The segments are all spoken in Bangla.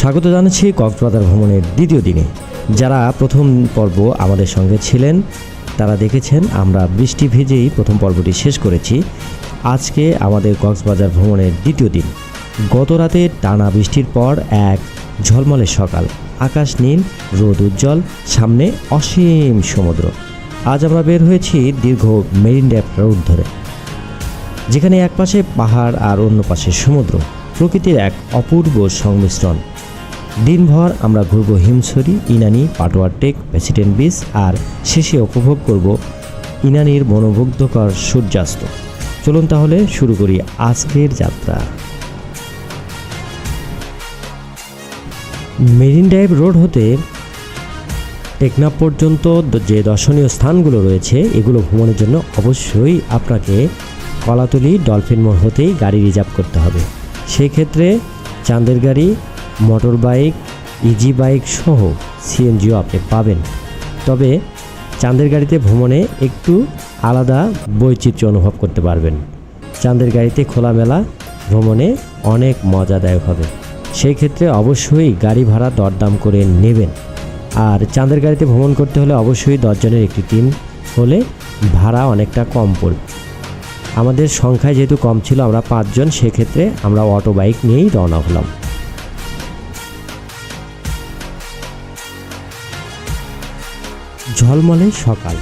স্বাগত জানাচ্ছি কক্সবাজার ভ্রমণের দ্বিতীয় দিনে। যারা প্রথম পর্ব আমাদের সঙ্গে ছিলেন, তারা দেখেছেন আমরা বৃষ্টি ভেজেই প্রথম পর্বটি শেষ করেছি। আজকে আমাদের কক্সবাজার ভ্রমণের দ্বিতীয় দিন। গত রাতে টানা বৃষ্টির পর এক ঝলমলে সকাল। আকাশ নীল, রোদ উজ্জ্বল, সামনে অসীম সমুদ্র। আজ আমরা বের হয়েছি দীর্ঘ মেরিন ড্যাপ রোড ধরে। যেখানে এক পাশে পাহাড় আর অন্য পাশে সমুদ্র। প্রকৃতির এক অপূর্ব সংমিশ্রণ। দিনভর আমরা ঘুরব হিমছড়ি, ইনানি পাটোয়ার টেক, প্রেসিডেন্ট বিচ আর শেষে উপভোগ করব ইনানির মনোমুগ্ধকর সূর্যাস্ত। চলুন তাহলে শুরু করি আজকের যাত্রা। মেরিন ড্রাইভ রোড হতে টেকনাফ পর্যন্ত যে দর্শনীয় স্থানগুলো রয়েছে, এগুলো ভ্রমণের জন্য অবশ্যই আপনাকে কলাতলি ডলফিন মোড় হতেই গাড়ি রিজার্ভ করতে হবে। সেই ক্ষেত্রে চাঁদের গাড়ি মোটর বাইক ইজি বাইক সহ সিএনজিও আপনি পাবেন। তবে চাঁদের গাড়িতে ভ্রমণে একটু আলাদা বৈচিত্র্য অনুভব করতে পারবেন। চাঁদের গাড়িতে খোলামেলা ভ্রমণে অনেক মজাদায়ক হবে। সেই ক্ষেত্রে অবশ্যই গাড়ি ভাড়া দরদাম করে নেবেন। আর চাঁদের গাড়িতে ভ্রমণ করতে হলে অবশ্যই দশজনের একটি টিম হলে ভাড়া অনেকটা কম পড়বে। আমাদের সংখ্যায় যেহেতু কম ছিল আমরা পাঁচজন, সেক্ষেত্রে আমরা অটো বাইক নিয়েই রওনা হলাম। ঝলমলে সকাল,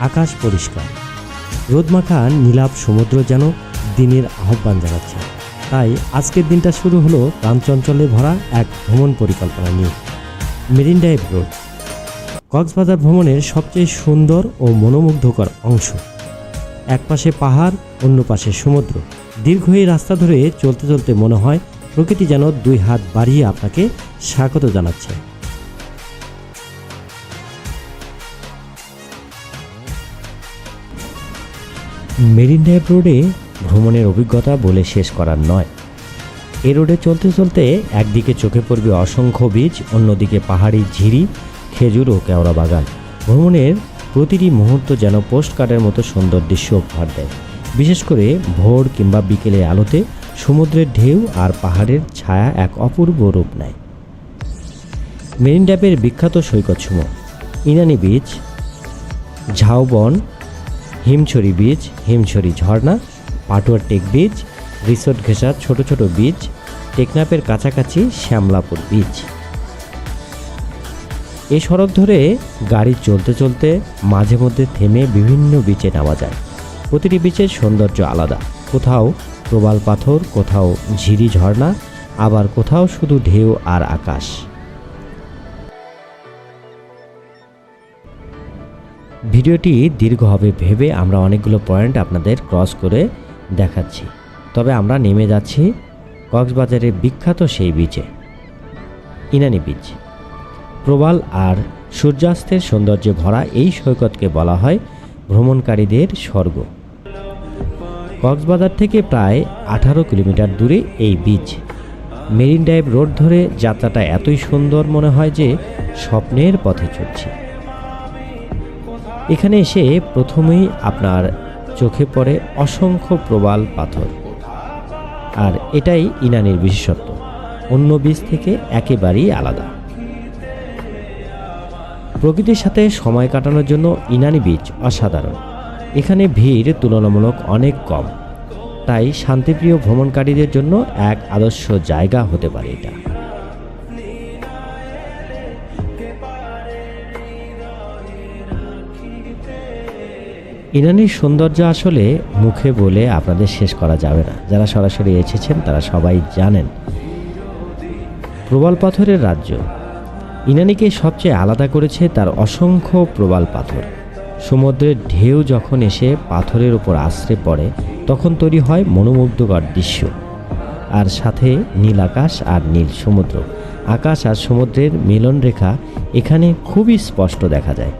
আকাশ পরিষ্কার। রোদমাখা নীলাভ সমুদ্র যেন দিনের আহ্বান জানাচ্ছে। তাই আজকের দিনটা শুরু হলো প্রাণচঞ্চলে ভরা এক ভ্রমণ পরিকল্পনা নিয়ে। Marine drive road. কক্সবাজার ভ্রমণের সবচেয়ে সুন্দর ও মনোমুগ্ধকর অংশ। এক পাশে পাহাড়, অন্য পাশে সমুদ্র। দীর্ঘ এই রাস্তা ধরে চলতে চলতে মনে হয় প্রকৃতি যেন দুই হাত বাড়িয়ে আপনাকে স্বাগত জানাচ্ছে। মেরিন ড্রাইভ রোডে ভ্রমণের অভিজ্ঞতা বলে শেষ করার নয়। এ রোডে চলতে চলতে একদিকে চোখে পড়বে অসংখ্য বীজ, অন্যদিকে পাহাড়ি ঝিরি, খেজুর ও কেওড়া বাগান। ভ্রমণের প্রতিটি মুহূর্ত যেন পোস্ট কার্ডের মতো সুন্দর দৃশ্য উপহার দেয়। বিশেষ করে ভোর কিংবা বিকেলে আলোতে সমুদ্রের ঢেউ আর পাহাড়ের ছায়া এক অপূর্ব রূপ নেয়। মেরিন ড্রাইভের বিখ্যাত সৈকতসমূহ, ইনানি বিচ, ঝাউবন হিমছড়ি বীচ হিমছড়ি ঝর্ণা, পাটুয়ার টেক বীচ রিসোর্ট ঘেঁষার ছোট ছোট বীচ টেকনাপের কাছাকাছি শ্যামলাপুর বীচ এই সড়ক ধরে গাড়ি চলতে চলতে মাঝে মধ্যে থেমে বিভিন্ন বিচে নামা যায়। প্রতিটি বিচের সৌন্দর্য আলাদা। কোথাও প্রবাল পাথর, কোথাও ঝিরি ঝর্ণা, আবার কোথাও শুধু ঢেউ আর আকাশ। ভিডিওটি দীর্ঘ হবে ভেবে আমরা অনেকগুলো পয়েন্ট আপনাদের ক্রস করে দেখাচ্ছি। তবে আমরা নেমে যাচ্ছি কক্সবাজারের বিখ্যাত সেই বিচে ইনানি বিচ প্রবাল আর সূর্যাস্তের সৌন্দর্যে ভরা এই সৈকতকে বলা হয় ভ্রমণকারীদের স্বর্গ। কক্সবাজার থেকে প্রায় আঠারো কিলোমিটার দূরে এই বিচ মেরিন ড্রাইভ রোড ধরে যাত্রাটা এতই সুন্দর মনে হয় যে স্বপ্নের পথে চলছি এখানে এসে প্রথমেই আপনার চোখে পড়ে অসংখ্য প্রবাল পাথর। আর এটাই ইনানির বিশেষত্ব। অন্য বীজ থেকে একেবারেই আলাদা। প্রকৃতির সাথে সময় কাটানোর জন্য ইনানি বীচ অসাধারণ। এখানে ভিড় তুলনামূলক অনেক কম। তাই শান্তিপ্রিয় ভ্রমণকারীদের জন্য এক আদর্শ জায়গা হতে পারে এটা। ইনানির সৌন্দর্য আসলে মুখে বলে আপনাদের শেষ করা যাবে না। যারা সরাসরি এসেছেন, তারা সবাই জানেন। প্রবাল পাথরের রাজ্য। ইনানিকে সবচেয়ে আলাদা করেছে তার অসংখ্য প্রবাল পাথর। সমুদ্রের ঢেউ যখন এসে পাথরের উপর আশ্রে পড়ে, তখন তৈরি হয় মনোমুগ্ধকর দৃশ্য। আর সাথে নীল আকাশ আর নীল সমুদ্র। আকাশ আর সমুদ্রের মিলন রেখা এখানে খুবই স্পষ্ট দেখা যায়।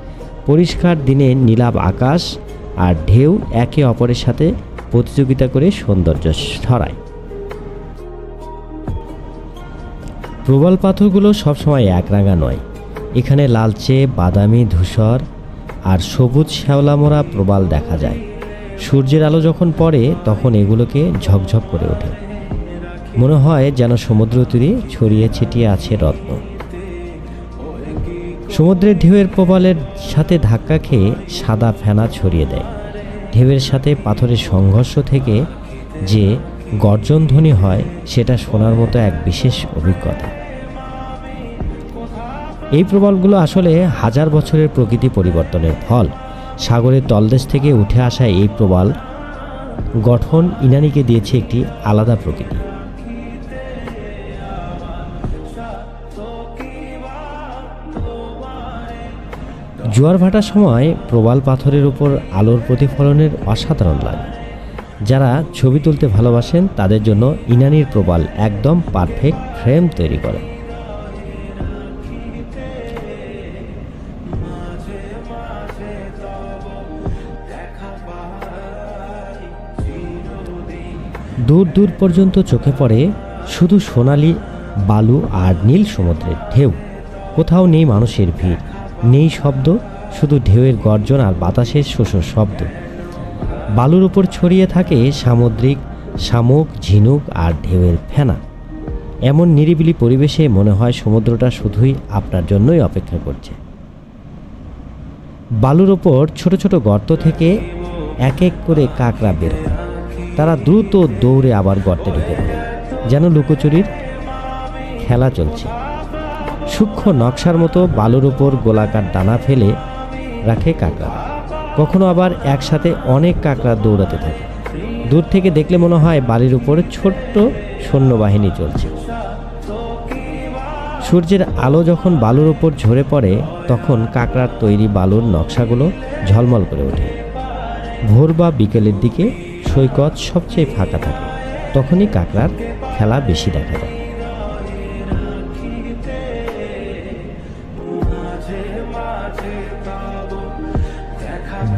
পরিষ্কার দিনে নীলাভ আকাশ আর ঢেউ একে অপরের সাথে প্রতিযোগিতা করে সৌন্দর্য ছড়ায় প্রবাল পাথরগুলো সবসময় একরাঙা নয়। এখানে লালচে, বাদামি, ধূসর আর সবুজ শ্যাওলামোড়া প্রবাল দেখা যায়। সূর্যের আলো যখন পড়ে, তখন এগুলোকে ঝকঝক করে ওঠে। মনে হয় যেন সমুদ্র তীরে ছড়িয়ে ছিটিয়ে আছে রত্ন। সমুদ্রের ঢেউয়ের প্রবালের সাথে ধাক্কা খেয়ে সাদা ফেনা ছড়িয়ে দেয়। ঢেউয়ের সাথে পাথরের সংঘর্ষ থেকে যে গর্জন ধ্বনি হয়, সেটা শোনার মতো এক বিশেষ অভিজ্ঞতা। এই প্রবালগুলো আসলে হাজার বছরের প্রকৃতি পরিবর্তনের ফল। সাগরের তলদেশ থেকে উঠে আসা এই প্রবাল গঠন ইনানিকে দিয়েছে একটি আলাদা প্রকৃতি। জোয়ার ভাটার সময় প্রবাল পাথরের উপর আলোর প্রতিফলনের অসাধারণ লাগে। যারা ছবি তুলতে ভালোবাসেন, তাদের জন্য ইনানির প্রবাল একদম পারফেক্ট ফ্রেম তৈরি করে। দূর দূর পর্যন্ত চোখে পড়ে শুধু সোনালি, বালু আর নীল সমুদ্রের ঢেউ। কোথাও নেই মানুষের ভিড়। নেই শব্দ, শুধু ঢেউয়ের গর্জন আর বাতাসের শোষ শব্দ। বালুর উপর ছড়িয়ে থাকে সামুদ্রিক, শামুক, ঝিনুক আর ঢেউয়ের ফেনা। এমন নিরিবিলি পরিবেশে মনে হয় সমুদ্রটা শুধুই আপনার জন্যই অপেক্ষা করছে। বালুর ওপর ছোট ছোট গর্ত থেকে এক এক করে কাকড়া বের হয়। তারা দ্রুত দৌড়ে আবার গর্তে ঢুকে যেন লুকোচুরির খেলা চলছে। সূক্ষ্ম নকশার মতো বালুর উপর গোলাকার ডানা ফেলে রাখে কাকড়া। কখনো আবার একসাথে অনেক কাকড়া দৌড়াতে থাকে। দূর থেকে দেখলে মনে হয় বালির উপরে ছোট্ট সৈন্যবাহিনী চলছে। সূর্যের আলো যখন বালুর ওপর ঝরে পড়ে, তখন কাকড়ার তৈরি বালুর নকশাগুলো ঝলমল করে ওঠে। ভোর বা বিকেলের দিকে সৈকত সবচেয়ে ফাঁকা থাকে, তখনই কাকড়ার খেলা বেশি দেখা যায়।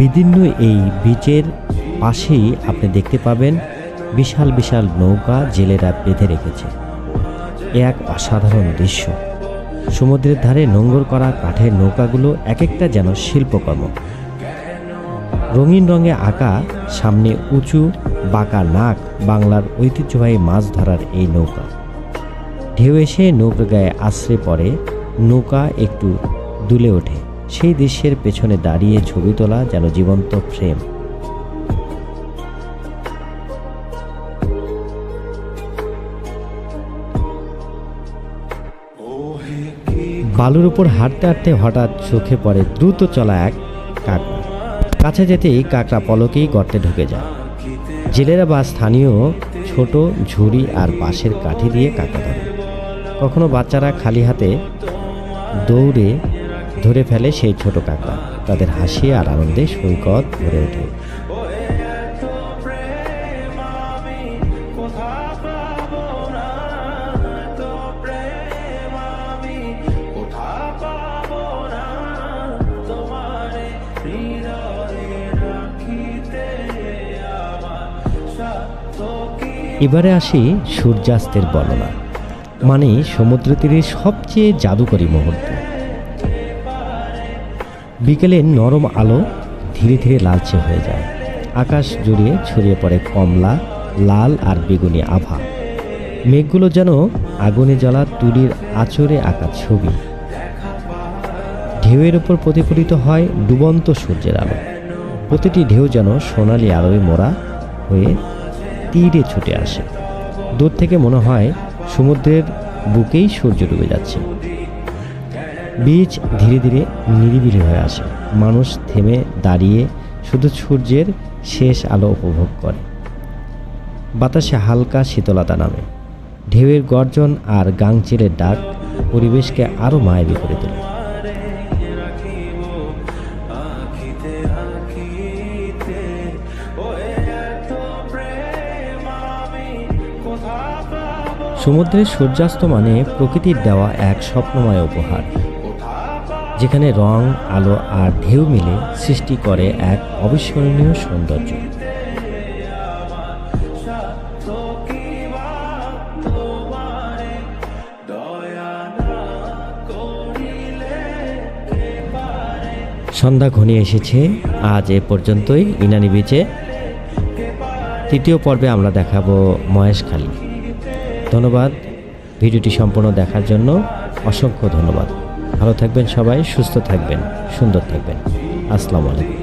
বিদীর্ণ এই বিচের পাশেই আপনি দেখতে পাবেন বিশাল বিশাল নৌকা জেলেরা বেঁধে রেখেছে। এক অসাধারণ দৃশ্য। সমুদ্রের ধারে নোঙ্গর করা কাঠের নৌকাগুলো এক একটা যেন শিল্পকর্ম। রঙিন রঙে আঁকা, সামনে উঁচু, বাঁকা নাক বাংলার ঐতিহ্যবাহী মাছ ধরার এই নৌকা। ঢেউ এসে নৌকা গায়ে আশ্রে পড়ে, নৌকা একটু দুলে ওঠে। সেই দৃশ্যের পেছনে দাঁড়িয়ে ছবি তোলা যেন জীবন্ত ফ্রেম বালুর উপর হাঁটতে হাঁটতে হঠাৎ চোখে পড়ে দ্রুত চলা এক কাকড়া। কাছে যেতেই কাকড়া পলকেই গর্তে ঢুকে যায়। জেলেরা বা স্থানীয় ছোট, ঝুড়ি আর বাঁশের কাঠি দিয়ে কাকা ধরে। কখনো বাচ্চারা খালি হাতে দৌড়ে ধরে ফেলে সেই ছোট কাকা তাদের হাসি আর আনন্দে সৈকত ভরে ওঠে। এবারে আসি সূর্যাস্তের বর্ণনা। মানে সমুদ্র তীরের সবচেয়ে জাদুকরী মুহূর্ত। বিকেলের নরম আলো ধীরে ধীরে লালচে হয়ে যায়। আকাশ জুড়ে ছড়িয়ে পড়ে কমলা, লাল আর বেগুনি আভা। মেঘগুলো যেন আগুনে জ্বলা তুলির আচরে আঁকা ছবি। ঢেউয়ের উপর প্রতিফলিত হয় ডুবন্ত সূর্যের আলো। প্রতিটি ঢেউ যেন সোনালি আলোয় মোড়া হয়ে তীরে ছুটে আসে। দূর থেকে মনে হয় সমুদ্রের বুকেই সূর্য ডুবে যাচ্ছে। বীজ ধীরে ধীরে নিরিবিলি হয়ে আসে। মানুষ থেমে দাঁড়িয়ে শুধু সূর্যের শেষ আলো উপভোগ করে। বাতাসে হালকা শীতলতা নামে। ঢেউয়ের গর্জন আর গাংচিলের ডাক পরিবেশকে আরও মায়াবী করে তোলে। সমুদ্রের সূর্যাস্ত মানে প্রকৃতির দেওয়া এক স্বপ্নময় উপহার। যেখানে রং, আলো আর ঢেউ মিলে সৃষ্টি করে এক অবিস্মরণীয় সৌন্দর্য। সন্ধ্যা ঘনিয়ে এসেছে। আজ এ পর্যন্তই ইনানি বিচে। তৃতীয় পর্বে আমরা দেখাবো মহেশখালী। ধন্যবাদ। ভিডিওটি সম্পূর্ণ দেখার জন্য অসংখ্য ধন্যবাদ। ভালো থাকবেন সবাই সুস্থ থাকবেন সুন্দর থাকবেন। আসসালামু আলাইকুম।